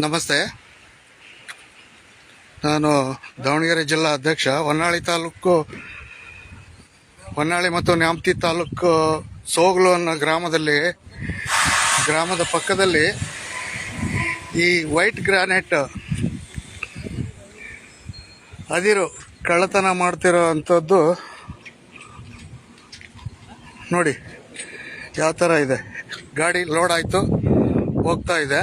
ನಮಸ್ತೆ. ನಾನು ದಾವಣಗೆರೆ ಜಿಲ್ಲಾ ಅಧ್ಯಕ್ಷ. ಹೊನ್ನಾಳಿ ತಾಲೂಕು, ಹೊನ್ನಾಳಿ ಮತ್ತು ನ್ಯಾಮತಿ ತಾಲೂಕು ಸೋಗ್ಲು ಅನ್ನೋ ಗ್ರಾಮದಲ್ಲಿ, ಗ್ರಾಮದ ಪಕ್ಕದಲ್ಲಿ ಈ ವೈಟ್ ಗ್ರಾನೈಟ್ ಅದಿರು ಕಳ್ಳತನ ಮಾಡ್ತಿರೋ ಅಂಥದ್ದು ನೋಡಿ, ಯಾವ ಥರ ಇದೆ. ಗಾಡಿ ಲೋಡ್ ಆಯಿತು, ಹೋಗ್ತಾ ಇದೆ?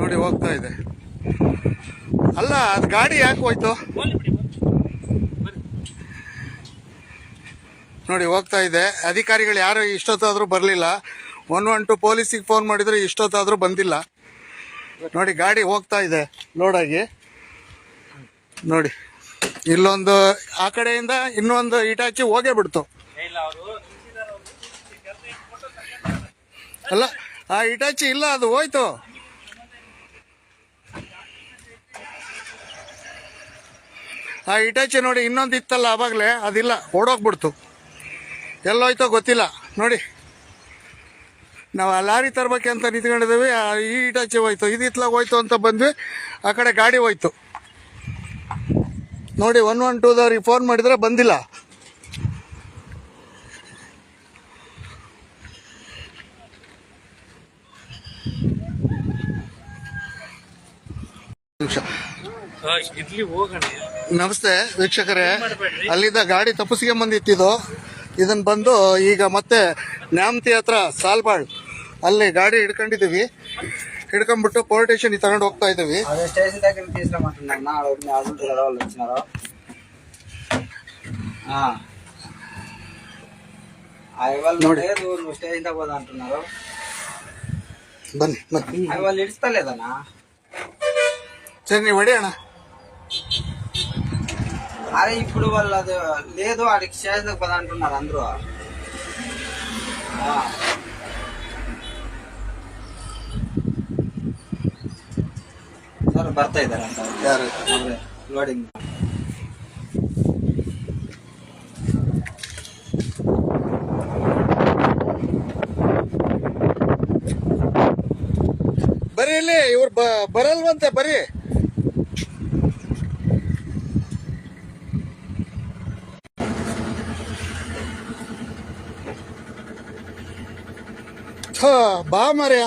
ನೋಡಿ ಹೋಗ್ತಾ ಇದೆ. ಅಲ್ಲ, ಅದು ಗಾಡಿ ಯಾಕೆ ಹೋಯ್ತು? ನೋಡಿ ಹೋಗ್ತಾ ಇದೆ. ಅಧಿಕಾರಿಗಳು ಯಾರು ಇಷ್ಟೊತ್ತಾದ್ರೂ ಬರಲಿಲ್ಲ. ಒನ್ ಒನ್ ಟು ಪೊಲೀಸಿಗೆ ಫೋನ್ ಮಾಡಿದ್ರೆ ಇಷ್ಟೊತ್ತಾದ್ರೂ ಬಂದಿಲ್ಲ. ನೋಡಿ, ಗಾಡಿ ಹೋಗ್ತಾ ಇದೆ ಲೋಡಾಗಿ ನೋಡಿ, ಇಲ್ಲೊಂದು, ಆ ಕಡೆಯಿಂದ ಇನ್ನೊಂದು ಇಟಾಚಿ ಹೋಗೇ ಬಿಡ್ತು. ಅಲ್ಲ ಆ ಇಟಾಚಿ ಇಲ್ಲ, ಅದು ಹೋಯ್ತು. ಆ ಇಟಾಚಿ ನೋಡಿ ಇನ್ನೊಂದು ಇತ್ತಲ್ಲ ಆವಾಗಲೇ ಅದಿಲ್ಲ, ಓಡೋಗ್ಬಿಡ್ತು. ಎಲ್ಲೋಯ್ತೋ ಗೊತ್ತಿಲ್ಲ, ನೋಡಿ. ನಾವು ಆ ಲಾರಿ ಅಂತ ನಿಂತ್ಕೊಂಡಿದ್ದೀವಿ ಈ ಇಟಾಚಿ ಹೋಯ್ತು, ಇದು ಇತ್ಲಾಗ ಹೋಯ್ತು ಅಂತ ಬಂದ್ವಿ, ಆ ಕಡೆ ಗಾಡಿ ಹೋಯ್ತು. ನೋಡಿ, ಒನ್ ಒನ್ ಟೂದವ್ರಿಗೆ ಫೋನ್ ಮಾಡಿದರೆ ಬಂದಿಲ್ಲ. ನಮಸ್ತೆ ವೀಕ್ಷಕರೇ. ಅಲ್ಲಿಂದ ಗಾಡಿ ತಪ್ಪಿಸಿಗೆ ಬಂದಿತ್ತಿದ್ದು ಇದನ್ನು ಬಂದು ಈಗ ಮತ್ತೆ ನ್ಯಾಮತಿ ಹತ್ರ ಸಾಲ್ಬಾಳ್ ಅಲ್ಲಿ ಗಾಡಿ ಹಿಡ್ಕೊಂಡಿದ್ದೀವಿ. ಹಿಡ್ಕೊಂಡ್ಬಿಟ್ಟು ಪೋಲಿಸ್ ಸ್ಟೇಷನ್ ತಗೊಂಡು ಹೋಗ್ತಾ ಇದ್ದೀವಿ. ನೋಡಿ. ಬನ್ನಿ ಬನ್ನಿ. ಸರಿ ನೀವು ಹೊಡಿ ಅಣ್ಣ. అరే ఇప్పుడు వాళ్ళు అది లేదు వాడికి స్టేషన్ దగ్గర పోదా అంటున్నారు అందరూ ఆ. ಸರ್ ಬರ್ತಾ ಇದಾರೆ ಅಂತ ಯಾರು ಅವ್ರೆ ಲೋಡಿಂಗ್ ಬರೀ ಇಲ್ಲಿ ಇವ್ರು ಬ ಬರಲ್ವಂತೆ ಬರೀ ಥೋ, ಬಾ ಮರ್ಯ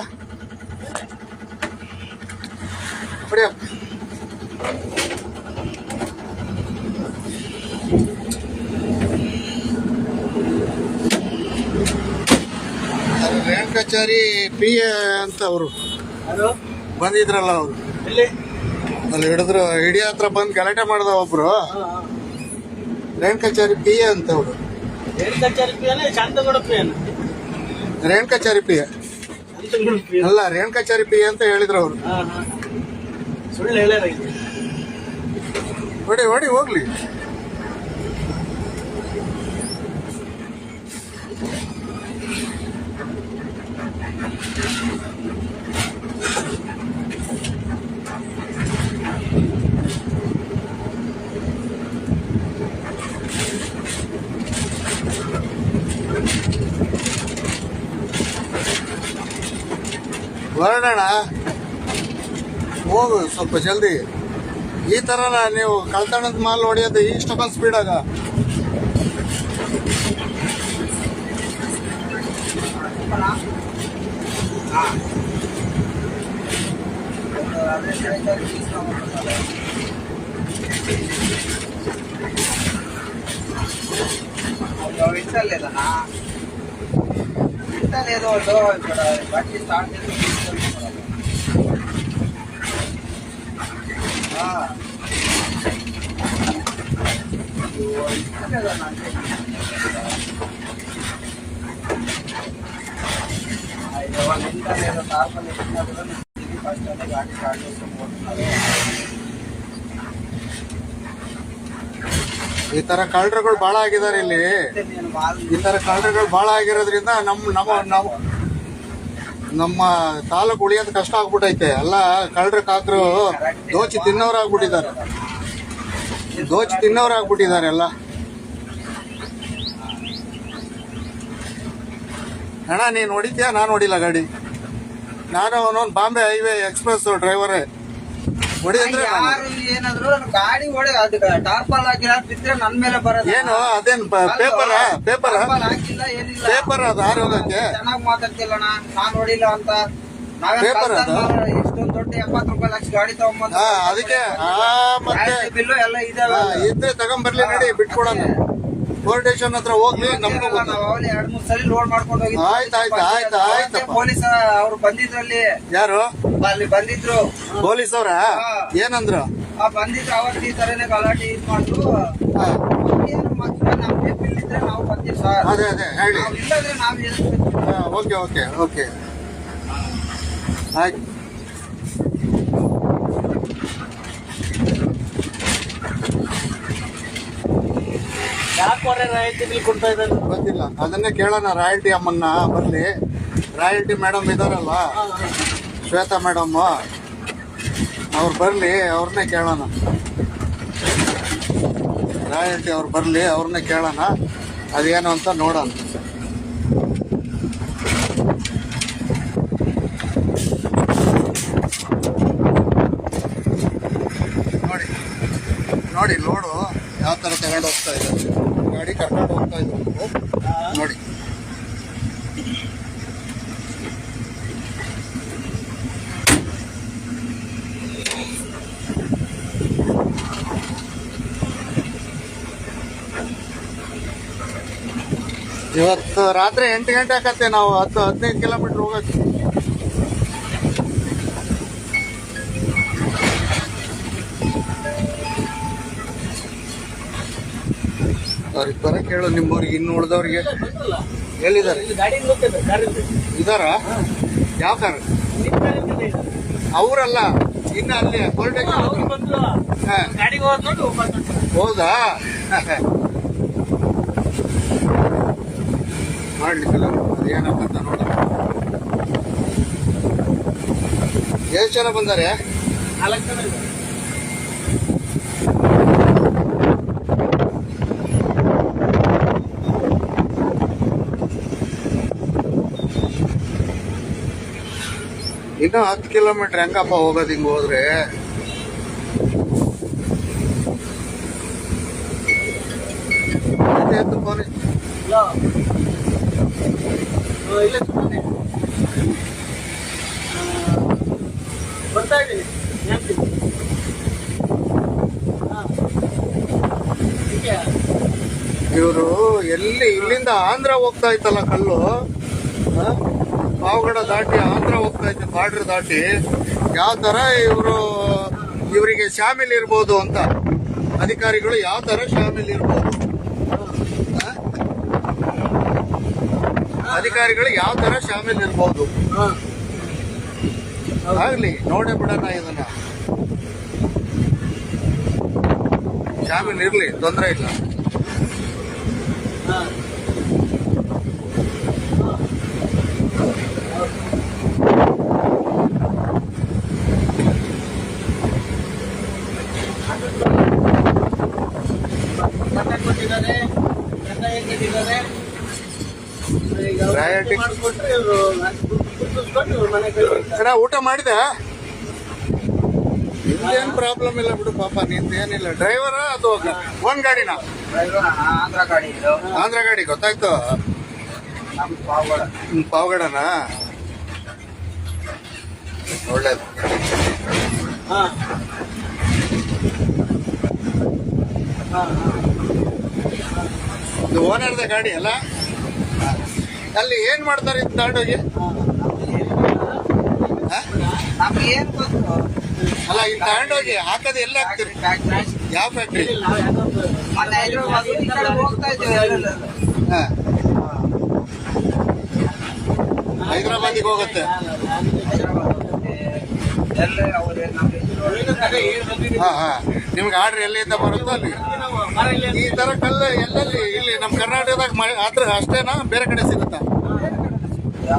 ರೇಣುಕಾಚಾರಿ ಪಿ ಎ ಅಂತ ಅವರು. ಬಂದಿದ್ರಲ್ಲ ಅವರು. ಅಲ್ಲಿ ಹಿಡಿದ್ರು ಇಡಿ ಹತ್ರ ಬಂದು ಗಲಾಟೆ ಮಾಡ್ದ ಒಬ್ರು. ರೇಣುಕಾಚಾರಿ ಪಿ ಎ ಅಂತ ಅವರು. ರೇಣುಕಾಚಾರಿ ಪ್ರಿಯ. ಅಲ್ಲ ರೇಣುಕಾಚಾರಿ ಪ್ರಿಯ ಅಂತ ಹೇಳಿದ್ರು ಅವರು. ಸುಳ್ಳು ಹೇಳ್ಯಾರ ಹೊಡಿ ಹೊಡಿ ಹೋಗ್ಲಿ. ಹೊರಡೋಣ ಹೋಗು ಸ್ವಲ್ಪ ಜಲ್ದಿ ಈ ತರ ನೀವು ಕಳ್ತನದ ಮಾಲ್ ಹೊಡೆಯೋದು ಇಷ್ಟೊಂದು ಸ್ಪೀಡಾಗ అదే స్టేషన్ దగ్గర తీసుకురమ్మంటున్నారు వాళ్ళు వింటలేదన్నా వింటలేదు వాళ్ళు ఇక్కడ బండి స్టార్ట్ చేసి అనే గాడి స్టార్ట్ చేసుకొని పోతున్నారు ಈ ತರ ಕಳ್ಳರುಗಳು ಬಹಳ ಆಗಿದ್ದಾರೆ ಇಲ್ಲಿ అయితే నేను వాళ్ళు ಈ ತರ ಕಳ್ಳರುಗಳು ಬಹಳ ಆಗಿರೋದ್ರಿಂದ ನಮ್ಮ ನಮ್ಮ ನಾವು ನಮ್ಮ ತಾಲೂಕು ಉಳಿಯೋದು ಕಷ್ಟ ಆಗ್ಬಿಟ್ಟೈತೆ ಎಲ್ಲ ಕಳ್ಳರ ಕಾಕರು ದೋಚಿ ತಿನ್ನೋರು ಆಗ್ಬಿಟ್ಟಿದ್ದಾರೆ ದೋಚಿ ತಿನ್ನೋರು ಆಗ್ಬಿಟ್ಟಿದ್ದಾರೆ ಎಲ್ಲ. ಅಣ್ಣ, ನೀನು ಹೊಡಿತೀಯ? ನಾನು ಹೊಡಿಲ್ಲ ಗಾಡಿ. ನಾನು ಅವನೊಂದು ಬಾಂಬೆ ಹೈವೇ ಎಕ್ಸ್ಪ್ರೆಸ್ ಡ್ರೈವರೇ. ಯಾರು ಏನಾದ್ರು ಗಾಡಿ ಹೊಡೆ ಅದು ಟಾರ್ಪಲ್ ಹಾಕಿಲ್ಲ ಬಿದ್ರೆ ನನ್ ಮೇಲೆ ಬರೋದು? ಏನು ಅದೇನ್ ಪೇಪರ್ ಪೇಪರ್? ಹಾಕಿಲ್ಲ ಏನಿಲ್ಲ. ಪೇಪರ್ ಅದು ಆರೋಗ್ಯಕ್ಕೆ. ಮಾತಾಡ್ತಿಲ್ಲ ಅಣ್ಣ ನಾನ್ ಹೊಡಿಲ್ಲ ಅಂತ. ಪೇಪರ್ ಅದು? ಇಷ್ಟೊಂದು ದೊಡ್ಡ ಎಪ್ಪತ್ತು ರೂಪಾಯಿ ಲಕ್ಷ ಗಾಡಿ ತಗೊಂಬಂದು ಅದಕ್ಕೆ ಆ ಮತ್ತೆ ಬಿಲ್ಲು ಎಲ್ಲ ಇದಾವೆ ಇದ್ರೆ ತಗೊಂಬರ್ಲಿ ನಡಿ ಬಿಟ್ಕೊಡೋಣ ಸ್ಟೇಷನ್ ಹತ್ರ ಹೋಗ್ಲಿ ನಮ್ಗೂ ಗೊತ್ತು. ನಾವು ಅವಲ್ಲಿ ಎರಡ್ ಮೂರ್ ಸಲ ಲೋಡ್ ಮಾಡ್ಕೊಂಡು ಹೋಗಿ ಆಯ್ತು ಆಯ್ತು ಆಯ್ತು ಆಯ್ತು ಪೊಲೀಸ್ ಅವ್ರು ಬಂದಿದ್ರಲ್ಲಿ ಯಾರು? ಅಲ್ಲಿ ಬಂದಿದ್ರು. ಪೊಲೀಸ್ ಅವ್ರ? ಏನಂದ್ರು? ಆ ಬಂದಿದ್ರು ಅವತ್ತು ಈ ತರನೇ ಗಲಾಟೆ ಇದ್ ಮತ್ತೆ ನಾವು ಬರ್ತೀವಿ ಸರ್. ಅದೇ ಅದೇ ಹೇಳಿ. ಇಲ್ಲದ್ರೆ ನಾವ್? Okay okay okay. ಆಯ್ತು. ರಾಯಲ್ಟಿ ಬಿಲ್ ಇದ್ದಾರೆ? ಗೊತ್ತಿಲ್ಲ. ಅದನ್ನೇ ಕೇಳೋಣ ರಾಯಲ್ಟಿ ಅಮ್ಮನ್ನ, ಬರ್ಲಿ. ರಾಯಲ್ಟಿ ಮೇಡಮ್ ಇದಾರಲ್ಲ, ಶ್ವೇತಾ ಮೇಡಮ್ ಅವ್ರು ಬರ್ಲಿ ಅವ್ರನ್ನೇ ಕೇಳೋಣ. ರಾಯಲ್ಟಿ ಅವ್ರು ಬರ್ಲಿ ಅವ್ರನ್ನೇ ಕೇಳೋಣ. ಅದೇನು ಅಂತ ನೋಡೋಣ. ನೋಡಿ ನೋಡಿ ಲೋಡು ಯಾವ ಥರ ತಗೊಂಡು ಹೋಗ್ತಾ ಇದೆ ಗಾಡಿ ಕರ್ಕೊಂಡು ಹೋಗ್ತಾ ಇದ್ರು ನೋಡಿ. ಇವತ್ತು ರಾತ್ರಿ ಎಂಟು ಗಂಟೆ ಆಗತ್ತೆ ನಾವು ಹತ್ತು ಹದಿನೈದು ಕಿಲೋಮೀಟರ್ ಹೋಗಕ್ಕೆ. ಅವ್ರಿಗೆ ಬರಕ್ಕೆ ಹೇಳು ನಿಮ್ಮವ್ರಿಗೆ ಇನ್ನು ಉಳಿದವ್ರಿಗೆ. ಎಲ್ಲಿದ್ದಾರೆ? ಇದಾರ ಯಾವ ಕಾರ್? ಅವರಲ್ಲ, ಇನ್ನು ಅಲ್ಲಿ ಹೋದ್? ಮಾಡ್ಲಿಕ್ಕಲ್ಲ. ಅದೇನಪ್ಪ ಅಂತ ನೋಡ. ಎಷ್ಟು ಜನ ಬಂದಾರೆ? ನಾಲ್ಕು ಜನ ಇನ್ನು ಹತ್ತು ಕಿಲೋಮೀಟರ್ ಹೆಂಗಪ್ಪ ಹೋಗೋದು ಹಿಂಗ್ ಹೋದ್ರೆ? ಬರ್ತಾ ಇದ್ದೀನಿ? ಇವರು ಎಲ್ಲಿ ಇಲ್ಲಿಂದ ಆಂಧ್ರ ಹೋಗ್ತಾ ಇತ್ತಲ್ಲ ಕಲ್ಲು? ಪಾವಗಡ ದಾಟಿ ಆಂಧ್ರ ಹೋಗ್ತಾ ಇದ್ದ ಬಾರ್ಡರ್ ದಾಟಿ ಯಾವ ತರ ಇವರು, ಇವರಿಗೆ ಶಾಮಿಲ್ ಇರ್ಬೋದು ಅಂತ ಅಧಿಕಾರಿಗಳು ಯಾವ ತರ ಶಾಮಿಲ್ ಇರ್ಬೋದು? ಅಧಿಕಾರಿಗಳು ಯಾವ ತರ ಶಾಮಿಲ್ ಇರ್ಬೋದು. ಆಗ್ಲಿ, ನೋಡೇ ಬಿಡೋಣ ಇದನ್ನ ಶಾಮಿಲ್ ಇರ್ಲಿ, ತೊಂದರೆ ಇಲ್ಲ ಹಾ. ಬಟ್ಟೆ ಕೊಟ್ಟಿದ್ದಾರೆ ಗಂಡ ಹೆಂಗಿದ್ದಾರೆ ಈಗ ಅವ್ರು ರಾಯಲ್ಟಿ- ಮಾಡ್ಕೊಟ್ರೆ ಇವ್ರು ಗುರ್ತಿಸ್ಕೊಂಡು ಇವ್ರ ಮನೆ ಕಳಿಸ್ತಾರೆ. ಅಣ್ಣ ಊಟ ಮಾಡಿದ ನಿಂದೇನ್ ಪ್ರಾಬ್ಲಮ್ ಇಲ್ಲ ಬಿಡು ಪಾಪ ನಿಂದೇನಿಲ್ಲ. ಡ್ರೈವರ ಅದು ಒಂದ್ ಗಾಡಿನ? ಡ್ರೈವರ್ ಆಂಧ್ರ ಗಾಡಿ ಇದು. ಆಂಧ್ರ ಗಾಡಿ ಗೊತ್ತಾಯ್ತು? ಪಾವಗಡನ? ಒಳ್ಳೇದು. ಇದು ಓನರ್ದ ಗಾಡಿ ಅಲ್ಲ? ಅಲ್ಲಿ ಏನ್ ಮಾಡ್ತಾರೆ ಇದು ಗೊತ್ತು ಅಲ್ಲ ಇದು ತಗೊಂಡೋಗಿ ಹಾಕೋದು ಎಲ್ಲ ಹಾಕ್ತೀರಿ? ಯಾವ ಫ್ಯಾಕ್ಟ್ರಿ ಹೈದ್ರಾಬಾದಿಗೆ ಹೋಗುತ್ತೆ? ಹಾ ಹಾ. ನಿಮ್ಗೆ ಆರ್ಡರ್ ಎಲ್ಲಿಂದ ಬರುತ್ತೋ ಅಲ್ಲಿ? ಈ ತರ ಕಲ್ಲು ಎಲ್ಲೆಲ್ಲಿ? ಇಲ್ಲಿ ನಮ್ಮ ಕರ್ನಾಟಕದಾಗ ಆದ್ರೆ ಅಷ್ಟೇನಾ? ಬೇರೆ ಕಡೆ ಸಿಗುತ್ತಾ?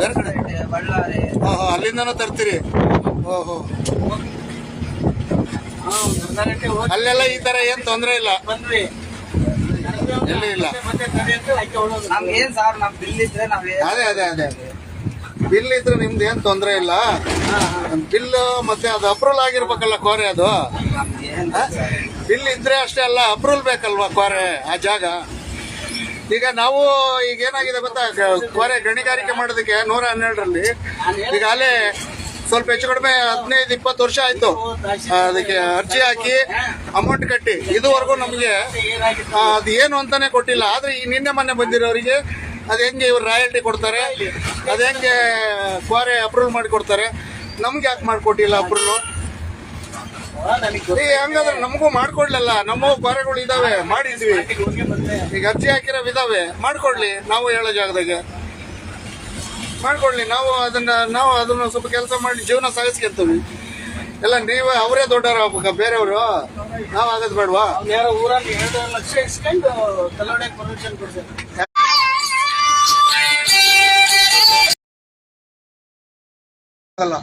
ಬೇರೆ ಕಡೆ? ಬಳ್ಳಾರಿ ಓಹೋ ಅಲ್ಲಿಂದನೂ ತರ್ತೀರಿ. ಓಹೋ. ಹಾ, ಅಲ್ಲೆಲ್ಲ ಈ ತರ ಏನ್ ತೊಂದ್ರೆ ಇಲ್ಲ. ಎಲ್ಲ ಎಲ್ಲಿ ಇಲ್ಲ ಅದೇ ಅದೇ ಅದೇ ಬಿಲ್ ಇದ್ರೆ ನಿಮ್ದು ಏನ್ ತೊಂದ್ರೆ ಇಲ್ಲ. ಬಿಲ್ ಮತ್ತೆ ಅದು ಅಪ್ರೂವಲ್ ಆಗಿರ್ಬೇಕಲ್ಲ ಕೋರೆ ಅದು. ಬಿಲ್ ಇದ್ರೆ ಅಷ್ಟೇ ಅಲ್ಲ, ಅಪ್ರೂವಲ್ ಬೇಕಲ್ವಾ ಕ್ವಾರೆ, ಆ ಜಾಗ? ಈಗ ನಾವು ಈಗ ಏನಾಗಿದೆ ಗೊತ್ತಾ? ಕ್ವಾರೆ ಗಣಿಗಾರಿಕೆ ಮಾಡೋದಕ್ಕೆ ನೂರ ಹನ್ನೆರಡರಲ್ಲಿ. ಈಗ ಅಲ್ಲೇ ಸ್ವಲ್ಪ ಹೆಚ್ಚು ಕಡಿಮೆ ಹದಿನೈದು, ಇಪ್ಪತ್ತು ವರ್ಷ ಆಯ್ತು. ಅದಕ್ಕೆ ಅರ್ಜಿ ಹಾಕಿ ಅಮೌಂಟ್ ಕಟ್ಟಿ. ಇದುವರೆಗೂ ನಮಗೆ ಅದು ಏನು ಅಂತಾನೆ ಕೊಟ್ಟಿಲ್ಲ. ಆದ್ರೆ ಈ ನಿನ್ನೆ ಮೊನ್ನೆ ಬಂದಿರೋರಿಗೆ ಅದ್ ಹೆಂಗೆ ಇವ್ರು ರಾಯಲ್ಟಿ ಕೊಡ್ತಾರೆ, ಅದ್ ಹೆಂಗೆ ಕ್ವಾರೆ ಅಪ್ರೂವಲ್ ಮಾಡಿ ಕೊಡ್ತಾರೆ, ನಮ್ಗೆ ಯಾಕೆ ಮಾಡಿಕೊಟ್ಟಿಲ್ಲ ಅಪ್ರೂವಲ್? ಈ ಹಂಗಾದ್ರೆ ನಮಗೂ ಮಾಡ್ಕೊಡ್ಲಲ್ಲ. ನಮ್ಮ ಕ್ವಾರೆಗಳು ಇದಾವೆ. ಮಾಡಿದ್ವಿ. ಈಗ ಅರ್ಜಿ ಹಾಕಿರೋ ಇದಾವೆ. ಮಾಡ್ಕೊಡ್ಲಿ. ನಾವು ಹೇಳೋ ಜಾಗದಾಗ. ಮಾಡ್ಕೊಡ್ಲಿ. ನಾವು ಅದನ್ನ ನಾವು ಅದನ್ನ ಸ್ವಲ್ಪ ಕೆಲಸ ಮಾಡಿ ಜೀವನ ಸಾಗಿಸ್ಕೊಂತೀವಿ. ಎಲ್ಲ ನೀವೇ ಅವರೇ ದೊಡ್ಡವ್ರು ಆಗ್ಬೇಕ ಬೇರೆಯವರು. ನಾವು ಆಗದ್ ಬೇಡವಾ? ಊರಲ್ಲಿ ಲಕ್ಷ ಇಸ್ಕೊಂಡು ಪರ್ಮಿಷನ್ ಅಲ್ಲ.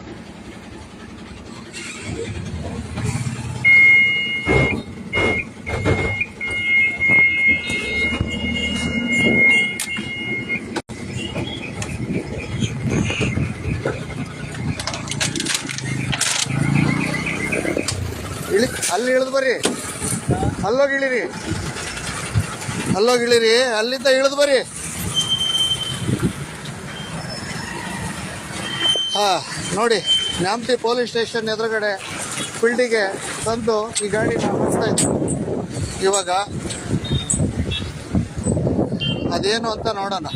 ಇಳಿ ಅಲ್ಲಿ ಇಳಿದು ಬರ್ರಿ. ಅಲ್ಲೋಗಿ ಇಳಿರಿ. ಅಲ್ಲೋಗಿ ಇಳಿರಿ. ಅಲ್ಲಿಂದ ಇಳಿದು ಬರ್ರಿ. ಹಾ, ನೋಡಿ ನ್ಯಾಮತಿ ಪೊಲೀಸ್ ಸ್ಟೇಷನ್ ಎದುರುಗಡೆ ಫೀಲ್ಡಿಗೆ ತಂದು ಈ ಗಾಡಿ ಓಡಿಸ್ತಾ ಇವಾಗ ಅದೇನು ಅಂತ ನೋಡೋಣ.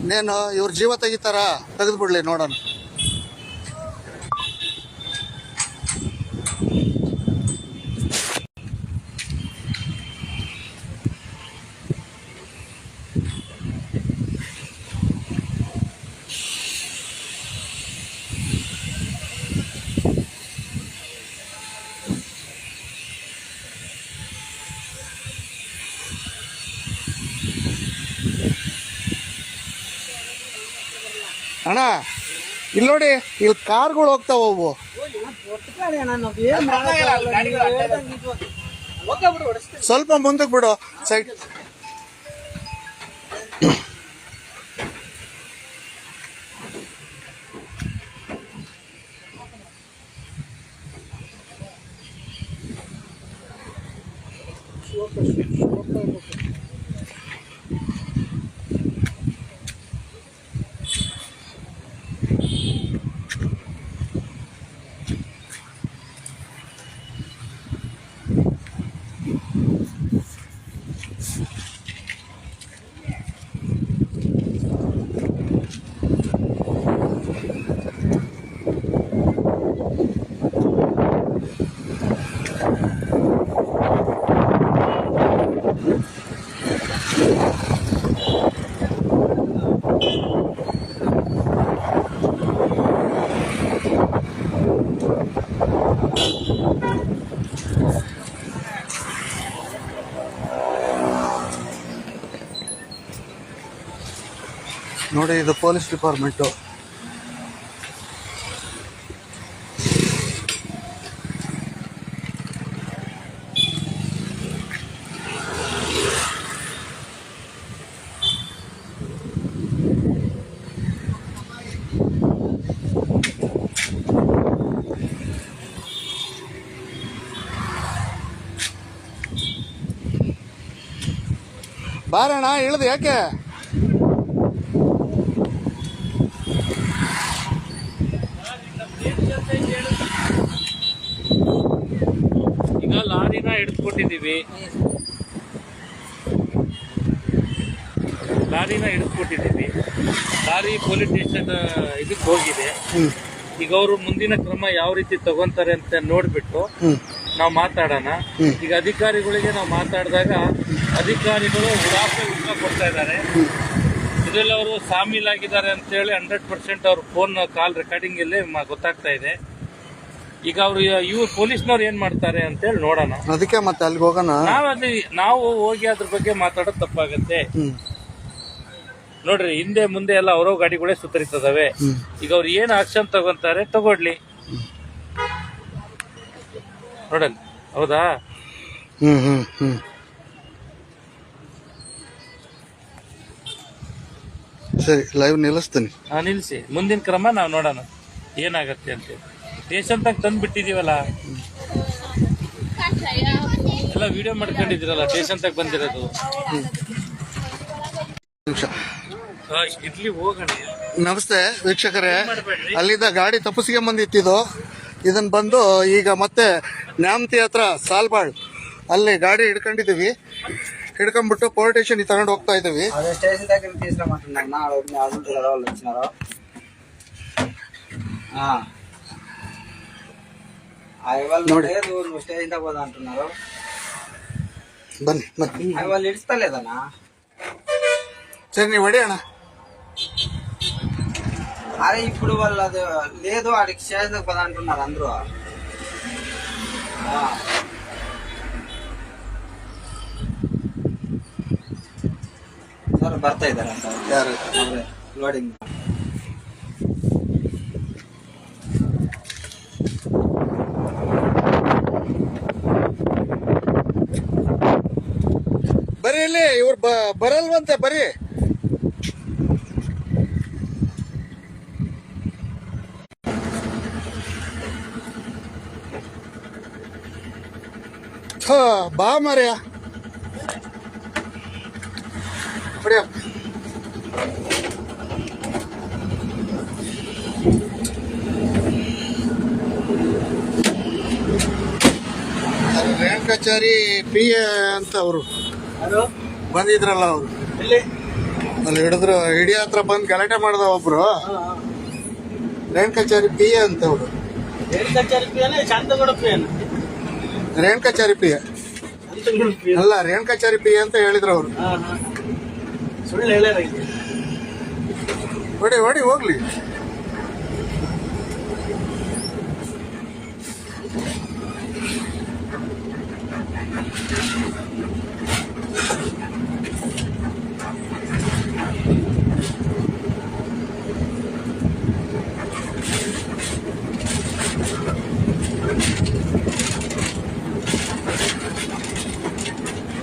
ಇನ್ನೇನು ಇವ್ರ ಜೀವ ತೆಗಿತಾರ? ತೆಗೆದುಬಿಡ್ಲಿ, ನೋಡೋಣ ಅಣ್ಣ ಇಲ್ಲಿ ನೋಡಿ ಇಲ್ಲಿ ಕಾರ್ಗಳು ಹೋಗ್ತಾವ ಅವು. ಸ್ವಲ್ಪ ಮುಂದಕ್ಕೆ ಬಿಡು ಸೈಡ್. ನೋಡಿ ಇದು ಪೊಲೀಸ್ ಡಿಪಾರ್ಟ್ಮೆಂಟು. ಬಾರಣ್ಣ ಇಳ್ದು ಯಾಕೆ ಈಗ ಲಾರಿನ ಹಿಡಿದ್ಕೊಟ್ಟಿದ್ದೀವಿ ಲಾರಿನ ಹಿಡಿದ್ಕೊಟ್ಟಿದ್ದೀವಿ ಲಾರಿ ಪೊಲೀಸ್ ಸ್ಟೇಷನ್ ಇದಕ್ಕೆ ಹೋಗಿದೆ. ಈಗ ಅವರು ಮುಂದಿನ ಕ್ರಮ ಯಾವ ರೀತಿ ತಗೊಂತಾರೆ ಅಂತ ನೋಡ್ಬಿಟ್ಟು ನಾವು ಮಾತಾಡೋಣ. ಈಗ ಅಧಿಕಾರಿಗಳಿಗೆ ನಾವು ಮಾತಾಡಿದಾಗ ಅಧಿಕಾರಿಗಳು ಉಡಾಫೆ ಉತ್ತರ ಕೊಡ್ತಾ ಇದ್ದಾರೆ. ಇದರಲ್ಲಿ ಅವರು ಸಾಮೀಲಾಗಿದ್ದಾರೆ ಅಂತೇಳಿ ಹಂಡ್ರೆಡ್ ಪರ್ಸೆಂಟ್ ಅವ್ರ ಫೋನ್ ಕಾಲ್ ರೆಕಾರ್ಡಿಂಗ್ ಅಲ್ಲಿ ಗೊತ್ತಾಗ್ತಾ ಇದೆ. ಈಗ ಅವ್ರು ಇವ್ರು ಪೊಲೀಸ್ನವ್ರು ಏನ್ ಮಾಡ್ತಾರೆ ಅಂತ ಹೇಳಿ ನೋಡೋಣ. ಅದಕ್ಕೆ ಮತ್ತೆ ಅಲ್ಲಿಗೆ ಹೋಗೋಣ? ನಾವಲ್ಲಿ ನಾವು ಹೋಗಿ ಅದ್ರ ಬಗ್ಗೆ ಮಾತಾಡೋದು ತಪ್ಪಾಗತ್ತೆ. ನೋಡ್ರಿ ಹಿಂದೆ ಮುಂದೆ ಎಲ್ಲ ಅವರೋ ಗಾಡಿಗಳೇ ಸುತ್ತರಿತದವೆ. ಈಗ ಅವ್ರು ಏನ್ ಆಕ್ಷನ್ ತಗೊಂತಾರೆ ತಗೊಡ್ಲಿ ನೋಡಲ್ ಹೌದಾ? ಹ್ಮ್ ಹ್ಮ್ ಹ್ಮ್. ಸರಿ ಲೈವ್ ನಿಲ್ಲಿಸ್ತೀನಿ. ಹಾ ನಿಲ್ಸಿ. ಮುಂದಿನ ಕ್ರಮ ನಾವು ನೋಡೋಣ. ಏನಾಗತ್ತೆ ಅಂತ ಸ್ಟೇಷನ್ದಾಗ ತಂದು ಬಿಟ್ಟಿದೀವಲ್ಲ ಎಲ್ಲ ವಿಡಿಯೋ ಮಾಡ್ಕೊಂಡಿದ್ದೀರಲ್ಲ ಸ್ಟೇಷನ್ದಾಗ ಬಂದಿರೋದು ಇಡ್ಲಿ ಹೋಗಣ ನಮಸ್ತೆ ವೀಕ್ಷಕರೇ ಅಲ್ಲಿಂದ ಗಾಡಿ ತಪ್ಪಿಸಿಗೆ ಬಂದಿತ್ತಿದ್ದು ಇದನ್ನ ಬಂದು ಈಗ ಮತ್ತೆ ನ್ಯಾಮತಿ ಹತ್ರ ಸಾಲ್ಬಾಳ್ ಅಲ್ಲಿ ಗಾಡಿ ಹಿಡ್ಕೊಂಡಿದ್ದೀವಿ ಹಿಡ್ಕೊಂಡ್ಬಿಟ್ಟು ಪೋಲ್ ಸ್ಟೇಷನ್ ತಗೊಂಡು ಹೋಗ್ತಾ ಇದ್ದೀವಿ ಸ್ಟೇಷನ್ అంటున్నారు ಬನ್ನಿ ಬನ್ನಿ అవి వాళ్ళు ఇడుస్తలేదన్నా ಸರಿ ನೀವು ಹೊಡಿ ಅಣ್ಣ అరే ఇప్పుడు వాళ్ళు అది లేదు వాడికి స్టేషన్ దగ్గర పోదా అంటున్నారు అందరూ ఆ. ಸರ್ ಬರ್ತಾ ಇದಾರೆ ಅಂತ ಯಾರು ಅವ್ರೆ ಲೋಡಿಂಗ್ ಬರೀ ಇಲ್ಲಿ ಇವ್ರು ಬರಲ್ವಂತೆ ಬರೀ ಬಾ ಮರ್ಯ ರೇಣುಕಾಚಾರಿ ಪಿ ಎ ಅಂತ ಅವರು. ಬಂದಿದ್ರಲ್ಲ ಅವರು. ಅಲ್ಲಿ ಹಿಡಿದ್ರು ಇಡಿ ಹತ್ರ ಬಂದು ಗಲಾಟೆ ಮಾಡ್ದ ಒಬ್ರು. ರೇಣುಕಾಚಾರಿ ಪಿ ಎ ಅಂತ ಅವರು. ರೇಣುಕಾಚಾರಿ ಪಿ ಎ ಅಲ್ಲ ರೇಣುಕಾಚಾರಿ ಪಿ ಎ ಅಂತ ಹೇಳಿದ್ರು ಅವರು. ಹೊಡಿ ಹೊಡಿ ಹೋಗ್ಲಿ.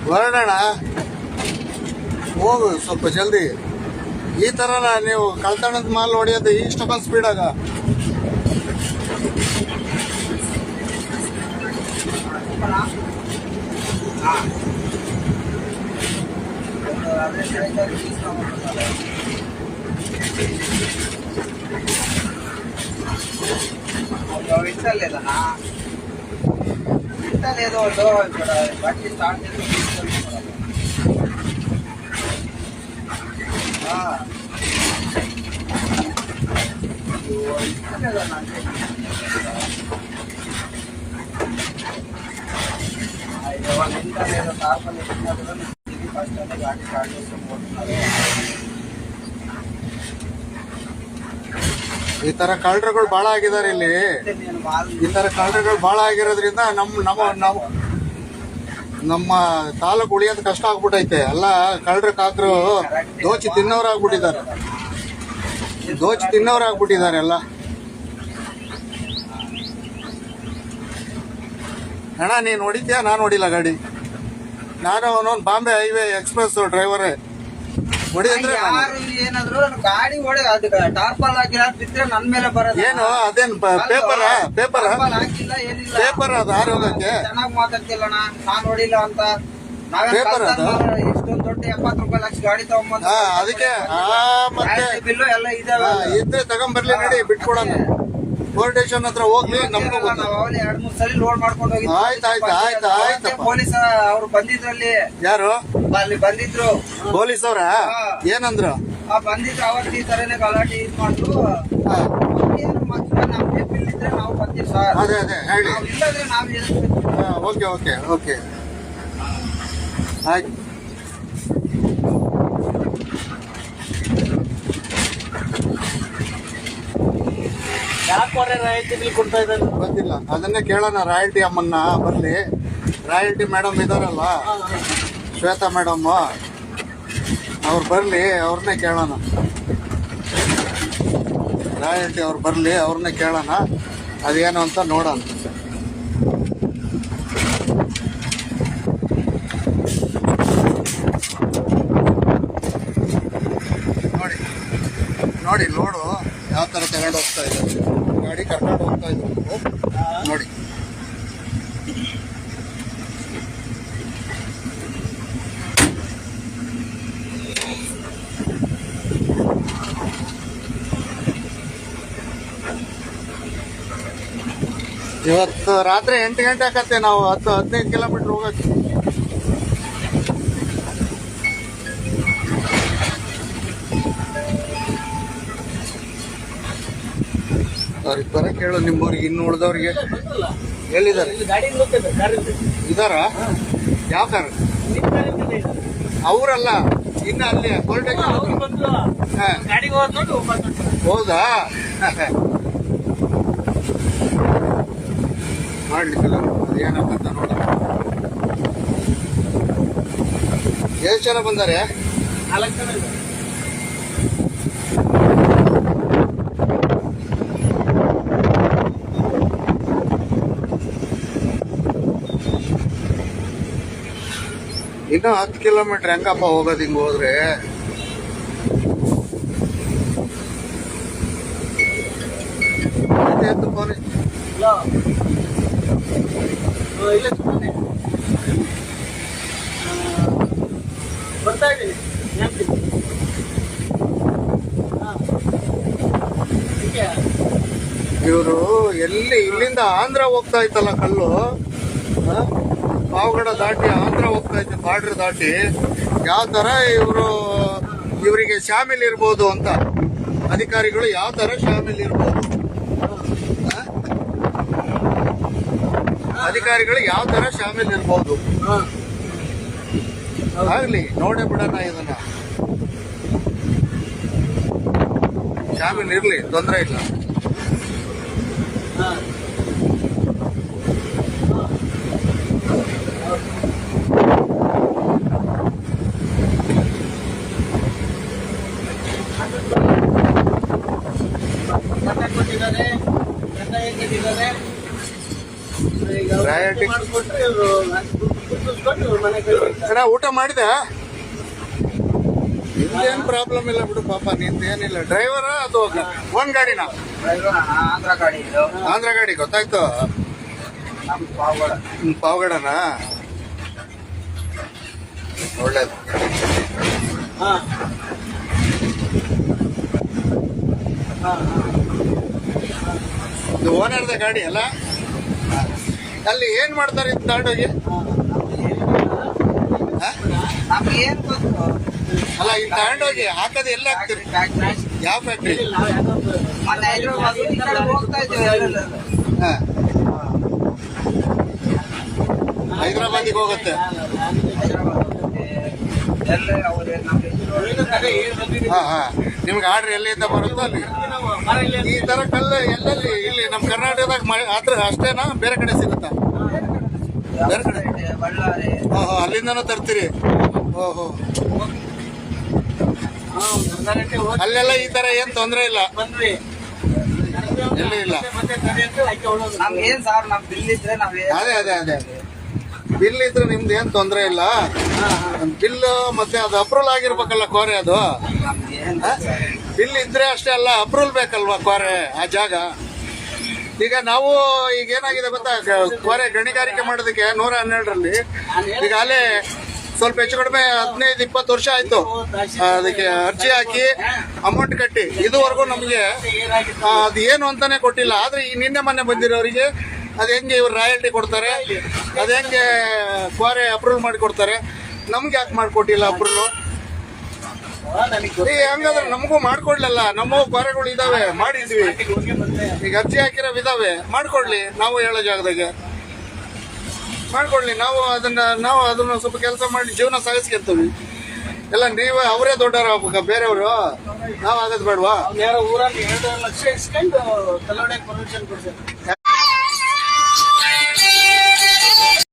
ಹೊರಡೋಣ ಹೋಗು ಸ್ವಲ್ಪ ಜಲ್ದಿ ಈ ತರ ನೀವು ಕಳ್ತನದ ಮಾಲ್ ಹೊಡೆಯೋದು ಇಷ್ಟೊಂದು ಸ್ಪೀಡಾಗ అదే స్టేషన్ దగ్గర తీసుకురమ్మంటున్నారు అవి ఇస్తలేదన్నా ఇస్తలేదు వాళ్ళు ఇక్కడ బండి స్టార్ట్ చేసి ಈ ತರ ಕಳ್ಳರುಗಳು ಬಹಳ ಆಗಿದ್ದಾರೆ ಇಲ್ಲಿ. ಈ ತರ ಕಳ್ಳರುಗಳು ಬಹಳ ಆಗಿರೋದ್ರಿಂದ ನಮ್ ನಮ್ಮ ನಾವು ನಮ್ಮ ತಾಲೂಕು ಉಳಿಯೋದು ಕಷ್ಟ ಆಗ್ಬಿಟ್ಟೈತೆ ಎಲ್ಲ ಕಳ್ಳರು ಕಾಕರು ದೋಚಿ ತಿನ್ನೋರು ಆಗ್ಬಿಟ್ಟಿದ್ದಾರೆ ದೋಚಿ ತಿನ್ನೋರು ಆಗ್ಬಿಟ್ಟಿದ್ದಾರೆ ಎಲ್ಲ. ಅಣ್ಣ, ನೀನು ಹೊಡಿತೀಯ? ನಾನು ಹೊಡಿಲ್ಲ ಗಾಡಿ. ನಾನು ಅವನೊಂದು ಬಾಂಬೆ ಹೈವೇ ಎಕ್ಸ್ಪ್ರೆಸ್ ಡ್ರೈವರೇ. ಯಾರು ಏನಾದ್ರು ಗಾಡಿ ಹೊಡೆ ಅದಕ್ಕೆ ಟಾರ್ಪಲ್ ಹಾಕಿಲ್ಲ ಬಿದ್ರೆ ನನ್ ಮೇಲೆ ಬರೋದು? ಏನು ಅದೇನ್ ಪೇಪರ? ಪೇಪರ? ಟಾರ್ಪಲ್ ಹಾಕಿಲ್ಲ ಏನಿಲ್ಲ. ಪೇಪರ್ ಅದು ಆರೋಗ್ಯಕ್ಕೆ. ಮಾತಾಡ್ತಿಲ್ಲ ಅಣ್ಣ ನಾನ್ ಹೊಡಿಲ್ಲ ಅಂತ. Paper ಅದು? ಇಷ್ಟೊಂದು ದೊಡ್ಡ ಎಪ್ಪತ್ತು ರೂಪಾಯಿ ಲಕ್ಷ ಗಾಡಿ ತಗೊಂಬಂದು ಅದಕ್ಕೆ ಆ ಮತ್ತೆ ಬಿಲ್ಲು ಎಲ್ಲ ಇದಾವೆ ಇದ್ರೆ ತಗೊಂಬರ್ಲಿ ನೋಡಿ ಬಿಟ್ಕೊಡೋಣ. ಸ್ಟೇಷನ್ ಹತ್ರ ಹೋಗ್ಲಿ ನಮ್ಗೂ ಎರಡ್ ಮೂರ್ ಸಲ ಲೋಡ್ ಮಾಡ್ಕೊಂಡು ಹೋಗಿ ಆಯ್ತು ಆಯ್ತು ಆಯ್ತು ಆಯ್ತು. ಪೊಲೀಸ್ ಅವ್ರು ಬಂದಿದ್ರಲ್ಲಿ. ಯಾರು? ಅಲ್ಲಿ ಬಂದಿದ್ರು. ಪೊಲೀಸ್ ಅವ್ರ ಏನಂದ್ರು? ಆ ಬಂದಿದ್ರು ಅವತ್ತು ಈ ತರನೇ ಗಲಾಟೆ ಇದ್ ಮಾಡಿದ್ರು. ನಾವು ಬರ್ತೀವಿ ಸರ್. ಅದೇ ಅದೇ ಹೇಳಿ. ನಾವ್ ನಾವು ಓಕೆ ಓಕೆ ಓಕೆ. ಆಯ್ತು. ಯಾಕೆ ಬಿಲ್ ಗೊತ್ತಿಲ್ಲ. ಅದನ್ನೇ ಕೇಳೋಣ ರಾಯಲ್ಟಿ ಅಮ್ಮನ್ನ ಬರ್ಲಿ. ರಾಯಲ್ಟಿ ಮೇಡಮ್ ಇದಾರಲ್ಲ, ಶ್ವೇತಾ ಮೇಡಮ್ ಅವ್ರು ಬರ್ಲಿ ಅವ್ರನ್ನೇ ಕೇಳೋಣ. ರಾಯಲ್ಟಿ ಅವ್ರು ಬರ್ಲಿ ಅವ್ರನ್ನೇ ಕೇಳೋಣ. ಅದೇನು ಅಂತ ನೋಡೋಣ. ನೋಡಿ. ತರ ತಗೊಂಡು ಹೋಗ್ತಾ ಇದೆ ಗಾಡಿ ಕರ್ಕೊಂಡು ಹೋಗ್ತಾ ಇದ್ರು. ನೋಡಿ. ಇವತ್ತು ರಾತ್ರಿ ಎಂಟು ಗಂಟೆ ಆಕತ್ತೆ ನಾವು. ಹತ್ತು, ಹದಿನೈದು ಕಿಲೋಮೀಟರ್ ಹೋಗಕ್ಕೆ. ಅವ್ರಿಗೆ ಬರಕ್ಕೆ ಹೇಳು ನಿಮ್ಮವ್ರಿಗೆ ಇನ್ನು ಉಳಿದವ್ರಿಗೆ ಎಲ್ಲಿದ್ದಾರೆ. ಇದಾರ? ಯಾವ ಕಾರ್. ಅವರಲ್ಲ, ಇನ್ನು ಅಲ್ಲಿ ಹೌದಾ? ಮಾಡ್ಲಿಕ್ಕಿಲ್ಲ. ಅದೇನಕ್ಕಂತ ನೋಡ. ಎಷ್ಟು ಜನ ಬಂದಾರೆ? ನಾಲ್ಕು ಜನ ಇನ್ನು ಹತ್ತು ಕಿಲೋಮೀಟರ್ ಹೆಂಗಪ್ಪ ಹೋಗೋದು ಹಿಂಗೆ ಹೋದ್ರೆ. ಬರ್ತಾ ಇದ್ದೀನಿ. ಇವರು ಎಲ್ಲಿ ಇಲ್ಲಿಂದ ಆಂಧ್ರ ಹೋಗ್ತಾ ಇತ್ತಲ್ಲ ಕಲ್ಲು? ಪಾವಗಡ ದಾಟಿ ಆಂಧ್ರ ಹೋಗ್ತಾ ಇದ್ದ ಬಾರ್ಡರ್ ದಾಟಿ ಯಾವ ತರ ಇವರು, ಇವರಿಗೆ ಶಾಮಿಲ್ ಇರ್ಬೋದು ಅಂತ ಅಧಿಕಾರಿಗಳು ಯಾವ ತರ ಶಾಮಿಲ್ ಇರ್ಬೋದು? ಅಧಿಕಾರಿಗಳು ಯಾವ ತರ ಶಾಮಿಲ್ ಇರ್ಬೋದು. ಆಗ್ಲಿ, ನೋಡೇ ಬಿಡೋಣ ಇದನ್ನ ಶಾಮಿಲ್ ಇರ್ಲಿ, ತೊಂದರೆ ಇಲ್ಲ ಕಳಿಸ್ತಾರೆ. ಅಣ್ಣ ಊಟ ಮಾಡಿದೆ ಇಲ್ಲೇನ್ ಪ್ರಾಬ್ಲಮ್ ಇಲ್ಲ ಬಿಡು ಪಾಪ ನಿಂದೇನಿಲ್ಲ ಡ್ರೈವರ ಅದು ಒಂದ್ ಗಾಡಿನ? ಆಂಧ್ರ ಗಾಡಿ ಇದು. ಆಂಧ್ರ ಗಾಡಿ ಗೊತ್ತಾಯ್ತು? ಪಾವಗಡನ? ಒಳ್ಳೇದು. ಹಾ, ಹಾ. ಇದು ಓನರ್ದ ಗಾಡಿ ಅಲ್ಲ? ಅಲ್ಲಿ ಏನ್ ಮಾಡ್ತಾರೆ ಇದು ಗೊತ್ತು ಅಲ್ಲ, ಇಲ್ಲಿ ತಗೊಂಡೋಗಿ ಹಾಕೋದು ಎಲ್ಲ ಹಾಕ್ತೀರಿ? ಯಾವ ಫ್ಯಾಕ್ಟ್ರಿ ಹೈದ್ರಾಬಾದಿಗೆ ಹೋಗುತ್ತೆ? ಹಾ ಹಾ. ನಿಮ್ಗೆ ಆರ್ಡರ್ ಎಲ್ಲಿಂದ ಬರುತ್ತೋ ಅಲ್ಲಿ? ಈ ತರ ಕಲ್ಲು ಎಲ್ಲೆಲ್ಲಿ? ಇಲ್ಲಿ ನಮ್ಮ ಕರ್ನಾಟಕದಾಗ ಆದ್ರೆ ಅಷ್ಟೇನಾ? ಬೇರೆ ಕಡೆ ಸಿಗುತ್ತಾ? ಬೇರೆ ಕಡೆ? ಬಳ್ಳಾರಿ ಓಹೋ ಅಲ್ಲಿಂದನೂ ತರ್ತೀರಿ? ಓಹೋ. ಹಾ, ಅಲ್ಲೆಲ್ಲ ಈ ತರ ಏನ್ ತೊಂದ್ರೆ ಇಲ್ಲ? ಎಲ್ಲಿ ಇಲ್ಲ. ಅದೇ ಅದೇ ಅದೇ. ಬಿಲ್ ಇದ್ರೆ ನಿಮ್ದು ಏನ್ ತೊಂದ್ರೆ ಇಲ್ಲ? ಬಿಲ್ ಮತ್ತೆ ಅದು ಅಪ್ರೂವಲ್ ಆಗಿರ್ಬೇಕಲ್ಲ ಕೋರೆ ಅದು? ಬಿಲ್ ಇದ್ರೆ ಅಷ್ಟೇ ಅಲ್ಲ, ಅಪ್ರೂವಲ್ ಬೇಕಲ್ವಾ ಕ್ವಾರೆ ಆ ಜಾಗ? ಈಗ ನಾವು ಈಗ ಏನಾಗಿದೆ ಗೊತ್ತಾ? ಕ್ವಾರೆ ಗಣಿಗಾರಿಕೆ ಮಾಡೋದಕ್ಕೆ ನೂರ ಹನ್ನೆರಡರಲ್ಲಿ. ಈಗ ಅಲ್ಲೇ ಸ್ವಲ್ಪ ಹೆಚ್ಚು ಕಡಿಮೆ ಹದಿನೈದು, ಇಪ್ಪತ್ತು ವರ್ಷ ಆಯ್ತು. ಅದಕ್ಕೆ ಅರ್ಜಿ ಹಾಕಿ ಅಮೌಂಟ್ ಕಟ್ಟಿ. ಇದುವರೆಗೂ ನಮಗೆ ಅದು ಏನು ಅಂತಾನೆ ಕೊಟ್ಟಿಲ್ಲ. ಆದ್ರೆ ಈ ನಿನ್ನೆ ಮೊನ್ನೆ ಬಂದಿರೋರಿಗೆ ಅದ್ ಹೆಂಗೆ ಇವ್ರು ರಾಯಲ್ಟಿ ಕೊಡ್ತಾರೆ, ಅದ್ ಹೆಂಗೆ ಕ್ವಾರೆ ಅಪ್ರೂವಲ್ ಮಾಡಿ ಕೊಡ್ತಾರೆ ನಮ್ಗೆ ಯಾಕೆ ಮಾಡಿಕೊಟ್ಟಿಲ್ಲ ಅಪ್ರೂವಲ್? ಹಂಗಾದ್ರೆ ನಮಗೂ ಮಾಡ್ಕೊಡ್ಲಲ್ಲ. ನಮ್ಮ ಕೊರೆಗಳು ಇದಾವೆ, ಮಾಡಿದ್ವಿ. ಈಗ ಅರ್ಜಿ ಹಾಕಿರೋ ಇದಾವೆ ಮಾಡ್ಕೊಡ್ಲಿ. ನಾವು ಹೇಳೋ ಜಾಗದಾಗ. ಮಾಡ್ಕೊಡ್ಲಿ. ನಾವು ಅದನ್ನ ನಾವು ಅದನ್ನ ಸ್ವಲ್ಪ ಕೆಲಸ ಮಾಡಿ ಜೀವನ ಸಾಗಿಸ್ಕೊಂತೀವಿ ಎಲ್ಲ ನೀವೇ, ಅವರೇ ದೊಡ್ಡವರು ಬೇರೆಯವರು? ನಾವು ಆಗೋದು ಬೇಡವಾ? ಊರಲ್ಲಿ ಲಕ್ಷ ಇಸ್ಕೊಂಡು ಕೊಡ್ತಾರೆ